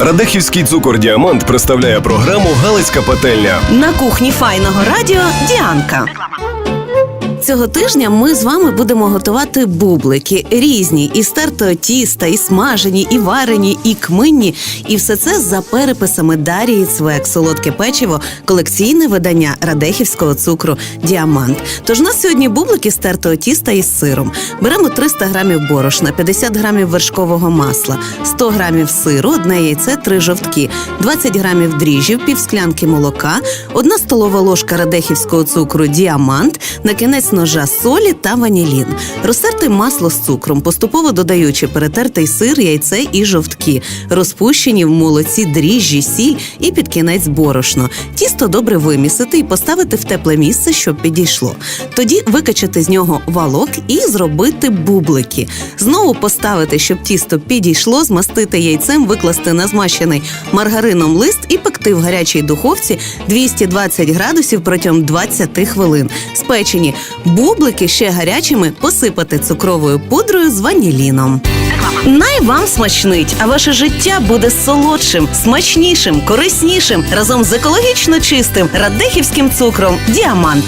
Радехівський цукор Діамант представляє програму Галицька пательня. На кухні файного радіо Діанка. Цього тижня ми з вами будемо готувати бублики різні і з тертого тіста, і смажені, і варені, і кминні. І все це за переписами Дарії Цвек, солодке печиво, колекційне видання радехівського цукру Діамант. Тож у нас сьогодні бублики з тіста із сиром. Беремо 300 грамів борошна, 50 грамів вершкового масла, 100 грамів сиру, одне яйце, три жовтки, 20 грамів дріжджів, пів склянки молока, одна столова ложка радехівського цукру Діамант, на кінець ножа солі та ванілін. Розтерте масло з цукром, поступово додаючи перетертий сир, яйце і жовтки, розпущені в молоці дріжджі, сіль і під кінець борошно. Тісто добре вимісити і поставити в тепле місце, щоб підійшло. Тоді викачати з нього валок і зробити бублики. Знову поставити, щоб тісто підійшло, змастити яйцем, викласти на змащений маргарином лист і пекти в гарячій духовці 220 градусів протягом 20 хвилин. Спечені бублики ще гарячими посипати цукровою пудрою з ваніліном. Най вам смачнить, а ваше життя буде солодшим, смачнішим, кориснішим разом з екологічно чистим радехівським цукром Діамант.